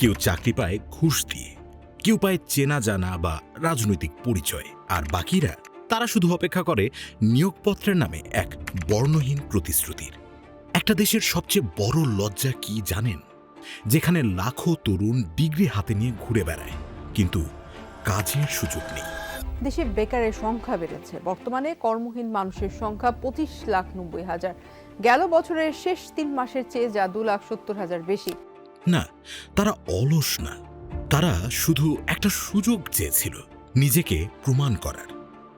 কেউ চাকরি পায় ঘুষ দিয়ে, কেউ পায় চেনা জানা বা রাজনৈতিক পরিচয়। আর বাকিরা, তারা শুধু অপেক্ষা করে নিয়োগপত্রের নামে এক বর্ণহীন প্রতিশ্রুতির। একটা দেশের সবচেয়ে বড় লজ্জা কি জানেন? যেখানে লাখো তরুণ ডিগ্রি হাতে নিয়ে ঘুরে বেড়ায়, কিন্তু কাজের সুযোগ নেই। দেশে বেকারের সংখ্যা বেড়েছে। বর্তমানে কর্মহীন মানুষের সংখ্যা পঁচিশ লাখ নব্বই হাজার। গেল বছরের শেষ তিন মাসের চেয়ে যা দু লাখ সত্তর হাজার বেশি। না, তারা অলস না। তারা শুধু একটা সুযোগ চেয়েছিল, নিজেকে প্রমাণ করার,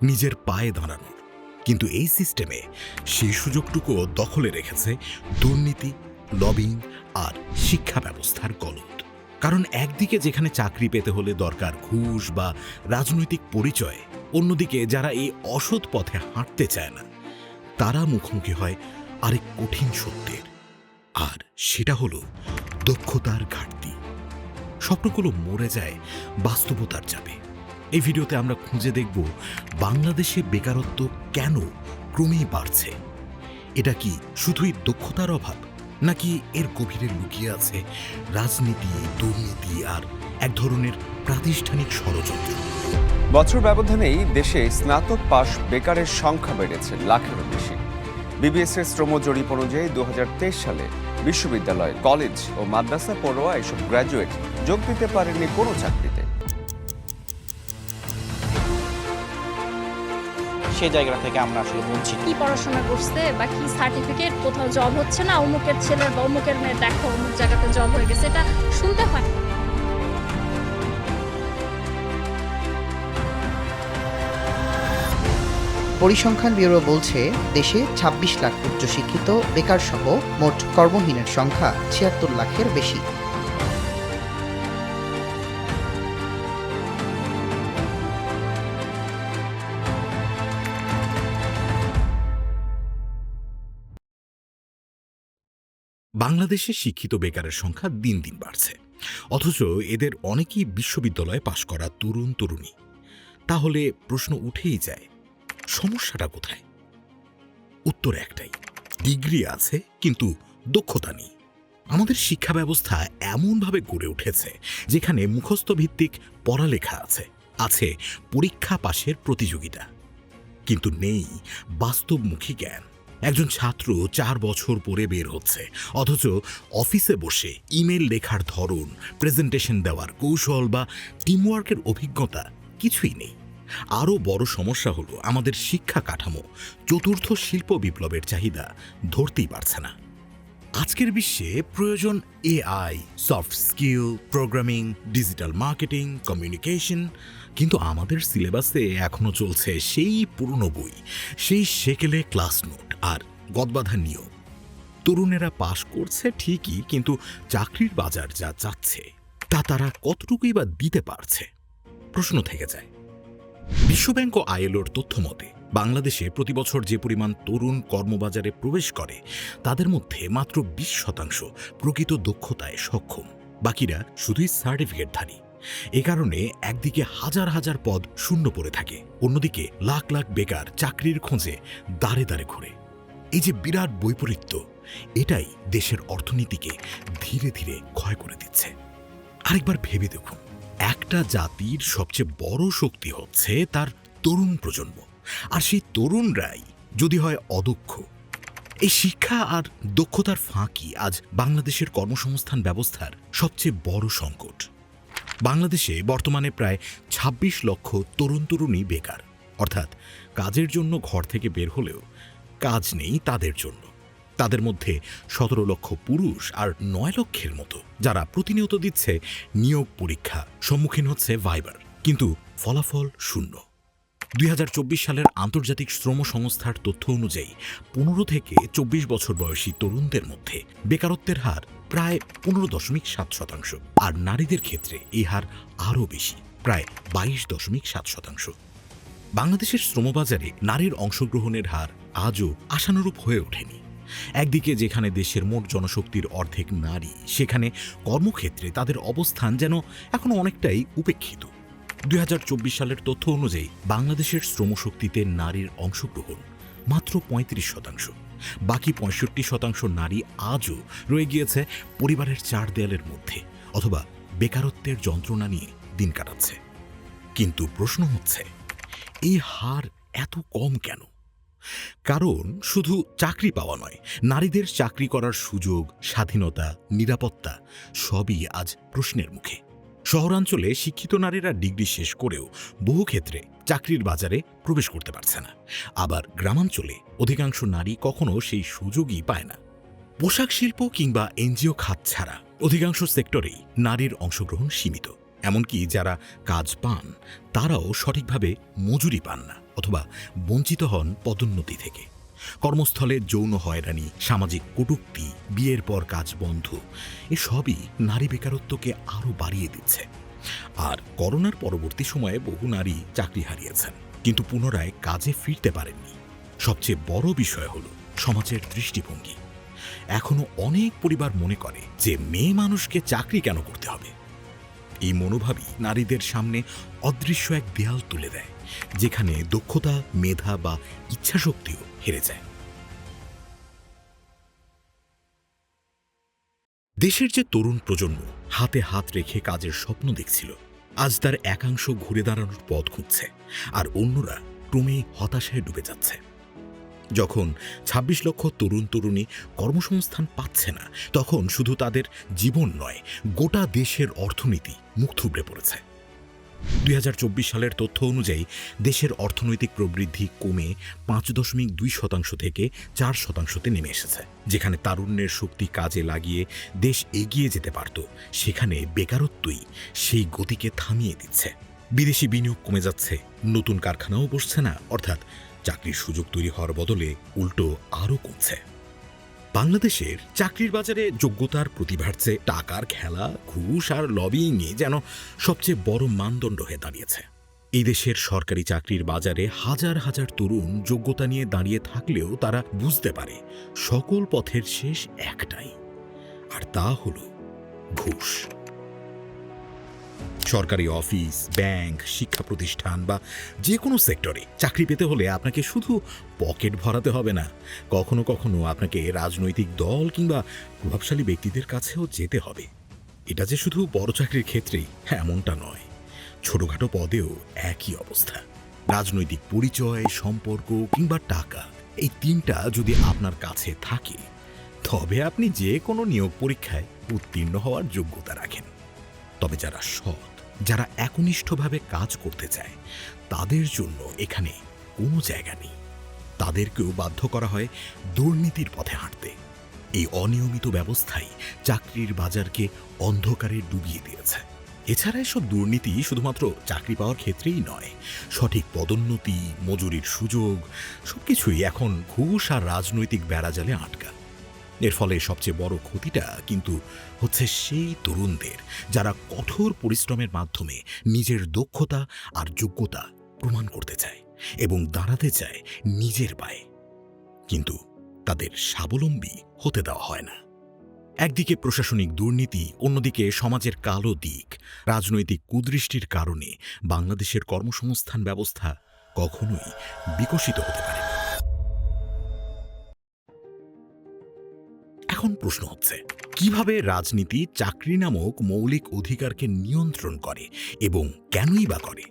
নিজের পায়ে দাঁড়ানোর কিন্তু এই সিস্টেমে সেই সুযোগটুকুও দখলে রেখেছে দুর্নীতি, লবিং আর শিক্ষা ব্যবস্থার গলদ কারণ একদিকে যেখানে চাকরি পেতে হলে দরকার ঘুষ বা রাজনৈতিক পরিচয়, অন্যদিকে যারা এই অসৎ পথে হাঁটতে চায় না, তারা মুখোমুখি হয় আরেক কঠিন সত্যের। আর সেটা হলো দক্ষতার ঘাটতি। স্বপ্নগুলো মরে যায়, বাস্তবতার চাপে। এই ভিডিওতে আমরা খুঁজে দেখব বাংলাদেশে বেকারত্ব কেন ক্রমেই বাড়ছে। এটা কি শুধুই দক্ষতার অভাব, নাকি এর গভীরে লুকিয়ে আছে রাজনীতি, দুর্নীতি আর এক ধরনের প্রাতিষ্ঠানিক ষড়যন্ত্র? বছর ব্যবধানেই দেশে স্নাতক পাশ বেকারের সংখ্যা বেড়েছে লাখেরও বেশি। বিবিএস এর শ্রম জরিপ অনুযায়ী দু হাজার তেইশ সালে বিশ্ববিদ্যালয় কলেজ ও মাদ্রাসা পড়োয়া এসব গ্র্যাজুয়েট যোগ দিতে পারেনি কোনো চাকরিতে সেই জায়গা থেকে আমরা আসলে বলছি। কি পড়াশোনা করছে বা কি সার্টিফিকেট কোথাও জব হচ্ছে না অমুকের ছেলে বা অমুকের মেয়ে দেখো অমুক জায়গাতে জব হয়ে গেছে এটা শুনতে হয়। পরিসংখ্যান ব্যুরো বলছে, দেশে ২৬ লাখ উচ্চশিক্ষিত বেকার সহ মোট কর্মহীনের সংখ্যা ছিয়াত্তর লাখের বেশি। বাংলাদেশে শিক্ষিত বেকারের সংখ্যা দিন দিন বাড়ছে। অথচ এদের অনেকেই বিশ্ববিদ্যালয়ে পাশ করা তরুণ তরুণী তাহলে প্রশ্ন উঠেই যায় সমস্যাটা কোথায়? উত্তর একটাই, ডিগ্রি আছে, কিন্তু দক্ষতা নেই। আমাদের শিক্ষা ব্যবস্থা এমনভাবে গড়ে উঠেছে, যেখানে মুখস্থ ভিত্তিক পড়ালেখা আছে আছে পরীক্ষা পাশের প্রতিযোগিতা। কিন্তু নেই বাস্তবমুখী জ্ঞান। একজন ছাত্র চার বছর পরে বের হচ্ছে, অথচ অফিসে বসে ইমেল লেখার ধরন, প্রেজেন্টেশন দেওয়ার কৌশল বা টিমওয়ার্কের অভিজ্ঞতা কিছুই নেই। আরও বড় সমস্যা হলো আমাদের শিক্ষা কাঠামো। চতুর্থ শিল্প বিপ্লবের চাহিদা ধরতেই পারছে না। আজকের বিশ্বে প্রয়োজন AI, soft skill, programming, digital marketing, communication. কিন্তু আমাদের সিলেবাসে এখনও চলছে সেই পুরনো বই, সেই সেকেলে ক্লাস নোট আর গদবাধা নিয়ম। তরুণেরা পাশ করছে ঠিকই, কিন্তু চাকরির বাজার যা চাচ্ছে, তা তারা কতটুকুই বা দিতে পারছে? প্রশ্ন থেকে যায়। বিশ্বব্যাংক ও আইএলওর তথ্য মতে, বাংলাদেশে প্রতিবছর যে পরিমাণ তরুণ কর্মবাজারে প্রবেশ করে, তাদের মধ্যে মাত্র বিশ শতাংশ প্রকৃত দক্ষতায় সক্ষম। বাকিরা শুধুই সার্টিফিকেটধারী এ কারণে একদিকে হাজার হাজার পদ শূন্য পড়ে থাকে, অন্যদিকে লাখ লাখ বেকার চাকরির খোঁজে দাঁড়ে দাঁড়ে ঘুরে। এই যে বিরাট বৈপরীত্য, এটাই দেশের অর্থনীতিকে ধীরে ধীরে ক্ষয় করে দিচ্ছে। আরেকবার ভেবে দেখুন একটা জাতির সবচেয়ে বড় শক্তি হচ্ছে তার তরুণ প্রজন্ম। আর সেই তরুণরাই যদি হয় অদক্ষ, এই শিক্ষা আর দক্ষতার ফাঁকি আজ বাংলাদেশের কর্মসংস্থান ব্যবস্থার সবচেয়ে বড় সংকট। বাংলাদেশে বর্তমানে প্রায় ২৬ লক্ষ তরুণ তরুণী বেকার। অর্থাৎ কাজের জন্য ঘর থেকে বের হলেও কাজ নেই তাদের জন্য। তাদের মধ্যে সতেরো লক্ষ পুরুষ আর নয় লক্ষের মতো, যারা প্রতিনিয়ত দিচ্ছে নিয়োগ পরীক্ষা। সম্মুখীন হচ্ছে ভাইবার। কিন্তু ফলাফল শূন্য। দুই সালের আন্তর্জাতিক শ্রম সংস্থার তথ্য অনুযায়ী পনেরো থেকে চব্বিশ বছর বয়সী তরুণদের মধ্যে বেকারত্বের হার প্রায় পনেরো দশমিক সাত শতাংশ, আর নারীদের ক্ষেত্রে এই হার আরও বেশি, প্রায় বাইশ দশমিক সাত শতাংশ। বাংলাদেশের শ্রমবাজারে নারীর অংশগ্রহণের হার আজও আশানুরূপ হয়ে ওঠেনি। একদিকে যেখানে দেশের মোট জনশক্তির অর্ধেক নারী, সেখানে কর্মক্ষেত্রে তাদের অবস্থান যেন এখনও অনেকটাই উপেক্ষিত। দুই হাজার চব্বিশ সালের তথ্য অনুযায়ী বাংলাদেশের শ্রমশক্তিতে নারীর অংশগ্রহণ মাত্র পঁয়ত্রিশ শতাংশ। বাকি পঁয়ষট্টি শতাংশ নারী আজও রয়ে গিয়েছে পরিবারের চার দেয়ালের মধ্যে অথবা বেকারত্বের যন্ত্রণা নিয়ে দিন কাটাচ্ছে। কিন্তু প্রশ্ন হচ্ছে, এই হার এত কম কেন? কারণ শুধু চাকরি পাওয়া নয়, নারীদের চাকরি করার সুযোগ, স্বাধীনতা, নিরাপত্তা সবই আজ প্রশ্নের মুখে। শহরাঞ্চলে শিক্ষিত নারীরা ডিগ্রি শেষ করেও বহু ক্ষেত্রে চাকরির বাজারে প্রবেশ করতে পারছে না। আবার গ্রামাঞ্চলে অধিকাংশ নারী কখনো সেই সুযোগই পায় না। পোশাক শিল্প কিংবা এনজিও খাত ছাড়া অধিকাংশ সেক্টরেই নারীর অংশগ্রহণ সীমিত। এমনকি যারা কাজ পান, তারাও সঠিকভাবে মজুরি পান না অথবা বঞ্চিত হন পদোন্নতি থেকে। কর্মস্থলে যৌন হয়রানি, সামাজিক কটূক্তি, বিয়ের পর কাজ বন্ধ, এসবই নারী বেকারত্বকে আরও বাড়িয়ে দিচ্ছে। আর করোনার পরবর্তী সময়ে বহু নারী চাকরি হারিয়েছেন, কিন্তু পুনরায় কাজে ফিরতে পারেননি। সবচেয়ে বড় বিষয় হল সমাজের দৃষ্টিভঙ্গি। এখনও অনেক পরিবার মনে করে যে মেয়ে মানুষকে চাকরি কেন করতে হবে? এই মনোভাবই নারীদের সামনে অদৃশ্য এক দেয়াল তুলে দেয়, যেখানে দক্ষতা, মেধা বা ইচ্ছাশক্তিও হেরে যায়। দেশের যে তরুণ প্রজন্ম হাতে হাত রেখে কাজের স্বপ্ন দেখছিল, আজ তার একাংশ ঘুরে দাঁড়ানোর পথ খুঁজছে, আর অন্যরা ক্রমেই হতাশায় ডুবে যাচ্ছে। যখন ২৬ লক্ষ তরুণ তরুণী কর্মসংস্থান পাচ্ছে না, তখন শুধু তাদের জীবন নয়, গোটা দেশের অর্থনীতি মুখ থুবড়ে পড়েছে। দুই হাজার চব্বিশ সালের তথ্য অনুযায়ী, দেশের অর্থনৈতিক প্রবৃদ্ধি কমে পাঁচ দশমিক দুই শতাংশ থেকে চার শতাংশতে নেমে এসেছে, যেখানে তারুণ্যের শক্তি কাজে লাগিয়ে দেশ এগিয়ে যেতে পারত, সেখানে বেকারত্বই সেই গতিকে থামিয়ে দিচ্ছে। বিদেশি বিনিয়োগ কমে যাচ্ছে, নতুন কারখানাও বসছে না, অর্থাৎ চাকরির সুযোগ তৈরি হওয়ার বদলে উল্টো আরও কমছে। বাংলাদেশের চাকরির বাজারে যোগ্যতার প্রতিভার চেয়ে টাকার খেলা, ঘুষ আর লবিংয়ে যেন সবচেয়ে বড় মানদণ্ড হয়ে দাঁড়িয়েছে। এই দেশের সরকারি চাকরির বাজারে হাজার হাজার তরুণ যোগ্যতা নিয়ে দাঁড়িয়ে থাকলেও তারা বুঝতে পারে সকল পথের শেষ একটাই, আর তা হল ঘুষ। সরকারি অফিস, ব্যাংক, শিক্ষা প্রতিষ্ঠান বা যে কোনো সেক্টরে চাকরি পেতে হলে আপনাকে শুধু পকেট ভরাতে হবে না। কখনো কখনো আপনাকে রাজনৈতিক দল কিংবা প্রভাবশালী ব্যক্তিদের কাছেও যেতে হবে। এটা যে শুধু বড় চাকরির ক্ষেত্রেই এমনটা নয়। ছোটখাটো পদেও একই অবস্থা। রাজনৈতিক পরিচয়, সম্পর্ক কিংবা টাকা এই তিনটা যদি আপনার কাছে থাকে, তবে আপনি যে কোনো নিয়োগ পরীক্ষায় উত্তীর্ণ হওয়ার যোগ্যতা রাখেন। তবে যারা সৎ, যারা একনিষ্ঠভাবে কাজ করতে চায়, তাদের জন্য এখানে কোনো জায়গা নেই। তাদেরকেও বাধ্য করা হয় দুর্নীতির পথে হাঁটতে। এই অনিয়মিত ব্যবস্থাই চাকরির বাজারকে অন্ধকারে ডুবিয়ে দিয়েছে। এছাড়া এসব দুর্নীতি শুধুমাত্র চাকরি পাওয়ার ক্ষেত্রেই নয়, সঠিক পদোন্নতি, মজুরির সুযোগ, সবকিছুই এখন ঘুষ আর রাজনৈতিক বেড়াজালে আটকা। এর ফলে সবচেয়ে বড় ক্ষতিটা কিন্তু হচ্ছে সেই তরুণদের, যারা কঠোর পরিশ্রমের মাধ্যমে নিজের দক্ষতা আর যোগ্যতা প্রমাণ করতে চায় এবং দাঁড়াতে চায় নিজের পায়ে। কিন্তু তাদের স্বাবলম্বী হতে দেওয়া হয় না। একদিকে প্রশাসনিক দুর্নীতি, অন্যদিকে সমাজের কালো দিক। রাজনৈতিক কুদৃষ্টির কারণে বাংলাদেশের কর্মসংস্থান ব্যবস্থা কখনোই বিকশিত হতে পারে এখন প্রশ্ন হচ্ছে, কীভাবে রাজনীতি চাকরি নামক মৌলিক অধিকারকে নিয়ন্ত্রণ করে এবং কেনই বা করে?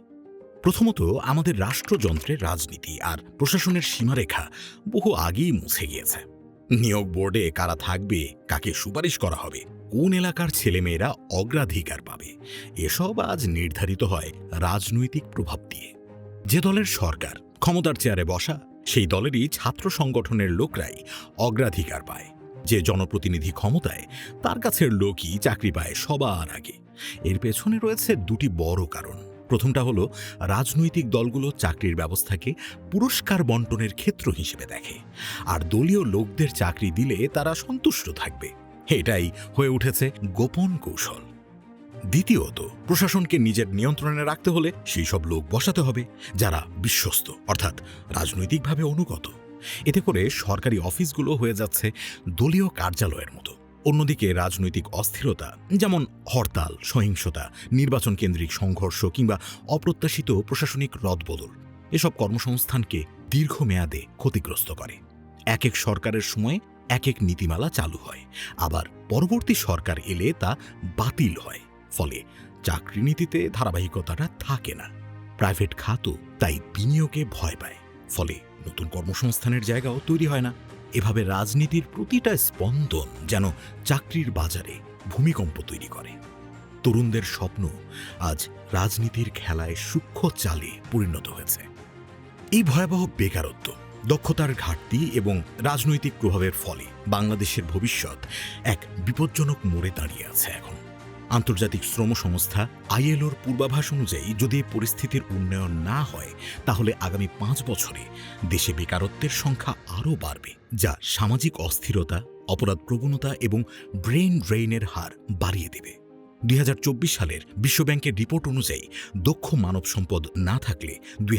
প্রথমত, আমাদের রাষ্ট্রযন্ত্রের রাজনীতি আর প্রশাসনের সীমারেখা বহু আগেই মুছে গিয়েছে। নিয়োগ বোর্ডে কারা থাকবে, কাকে সুপারিশ করা হবে, কোন এলাকার ছেলেমেয়েরা অগ্রাধিকার পাবে, এসব আজ নির্ধারিত হয় রাজনৈতিক প্রভাব দিয়ে। যে দলের সরকার ক্ষমতার চেয়ারে বসা, সেই দলেরই ছাত্র সংগঠনের লোকরাই অগ্রাধিকার পায়। যে জনপ্রতিনিধি ক্ষমতায়, তার কাছের লোকই চাকরি পায় সবার আগে। এর পেছনে রয়েছে দুটি বড় কারণ। প্রথমটা হলো, রাজনৈতিক দলগুলো চাকরির ব্যবস্থাকে পুরস্কার বন্টনের ক্ষেত্র হিসেবে দেখে। আর দলীয় লোকদের চাকরি দিলে তারা সন্তুষ্ট থাকবে। এটাই হয়ে উঠেছে গোপন কৌশল। দ্বিতীয়ত, প্রশাসনকে নিজের নিয়ন্ত্রণে রাখতে হলে সেই সব লোক বসাতে হবে, যারা বিশ্বস্ত, অর্থাৎ রাজনৈতিকভাবে অনুগত। এতে করে সরকারি অফিসগুলো হয়ে যাচ্ছে দলীয় কার্যালয়ের মতো। অন্যদিকে রাজনৈতিক অস্থিরতা, যেমন হরতাল, সহিংসতা, নির্বাচন কেন্দ্রিক সংঘর্ষ কিংবা অপ্রত্যাশিত প্রশাসনিক রদবদল, এসব কর্মসংস্থানকে দীর্ঘমেয়াদে ক্ষতিগ্রস্ত করে। এক এক সরকারের সময় এক এক নীতিমালা চালু হয়, আবার পরবর্তী সরকার এলে তা বাতিল হয়, ফলে চাকরি নীতিতে ধারাবাহিকতাটা থাকে না। প্রাইভেট খাতও তাই বিনিয়োগে ভয় পায়। ফলে নতুন কর্মসংস্থানের জায়গাও তৈরি হয় না। এভাবে রাজনীতির প্রতিটা স্পন্দন যেন চাকরির বাজারে ভূমিকম্প তৈরি করে। তরুণদের স্বপ্ন আজ রাজনীতির খেলায় সূক্ষ্ম চালে পরিণত হয়েছে। এই ভয়াবহ বেকারত্ব, দক্ষতার ঘাটতি এবং রাজনৈতিক প্রভাবের ফলে বাংলাদেশের ভবিষ্যৎ এক বিপজ্জনক মোড়ে দাঁড়িয়ে আছে এখন। আন্তর্জাতিক শ্রম সংস্থা আইএলওর পূর্বাভাস অনুযায়ী যদি পরিস্থিতির উন্নয়ন না হয়, তাহলে আগামী পাঁচ বছরে দেশে বেকারত্বের সংখ্যা আরও বাড়বে, যা সামাজিক অস্থিরতা, অপরাধ প্রবণতা এবং ব্রেন ড্রেইনের হার বাড়িয়ে দেবে। দুই হাজার চব্বিশ সালের বিশ্বব্যাংকের রিপোর্ট অনুযায়ী দক্ষ মানব সম্পদ না থাকলে দুই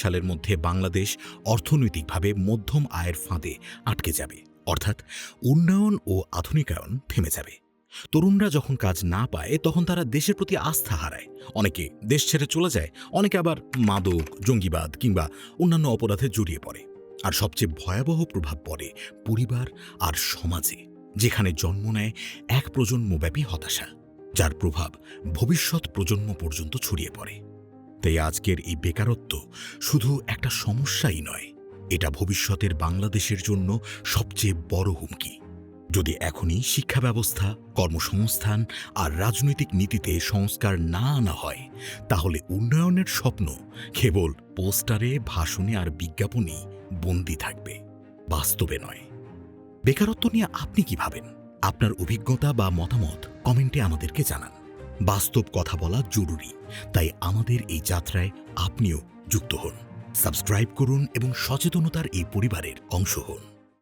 সালের মধ্যে বাংলাদেশ অর্থনৈতিকভাবে মধ্যম আয়ের ফাঁদে আটকে যাবে, অর্থাৎ উন্নয়ন ও আধুনিকায়ন থেমে যাবে। তরুণরা যখন কাজ না পায়, তখন তারা দেশের প্রতি আস্থা হারায়। অনেকে দেশ ছেড়ে চলে যায়, অনেকে আবার মাদক, জঙ্গিবাদ কিংবা অন্যান্য অপরাধে জড়িয়ে পড়ে। আর সবচেয়ে ভয়াবহ প্রভাব পড়ে পরিবার আর সমাজে, যেখানে জন্ম নেয় এক প্রজন্মব্যাপী হতাশা, যার প্রভাব ভবিষ্যৎ প্রজন্ম পর্যন্ত ছড়িয়ে পড়ে। তাই আজকের এই বেকারত্ব শুধু একটা সমস্যাই নয়, এটা ভবিষ্যতের বাংলাদেশের জন্য সবচেয়ে বড় হুমকি। যদি এখনই শিক্ষা ব্যবস্থা কর্মসংস্থান আর রাজনৈতিক নীতিতে সংস্কার না আনা হয়, তাহলে উন্নয়নের স্বপ্ন কেবল পোস্টারে, ভাষণে আর বিজ্ঞাপনেই বন্দী থাকবে, বাস্তবে নয়। বেকারত্ব নিয়ে আপনি কি ভাবেন? আপনার অভিজ্ঞতা বা মতামত কমেন্টে আমাদেরকে জানান। বাস্তব কথা বলা জরুরি, তাই আমাদের এই যাত্রায় আপনিও যুক্ত হন। সাবস্ক্রাইব করুন এবং সচেতনতার এই পরিবারের অংশ হন।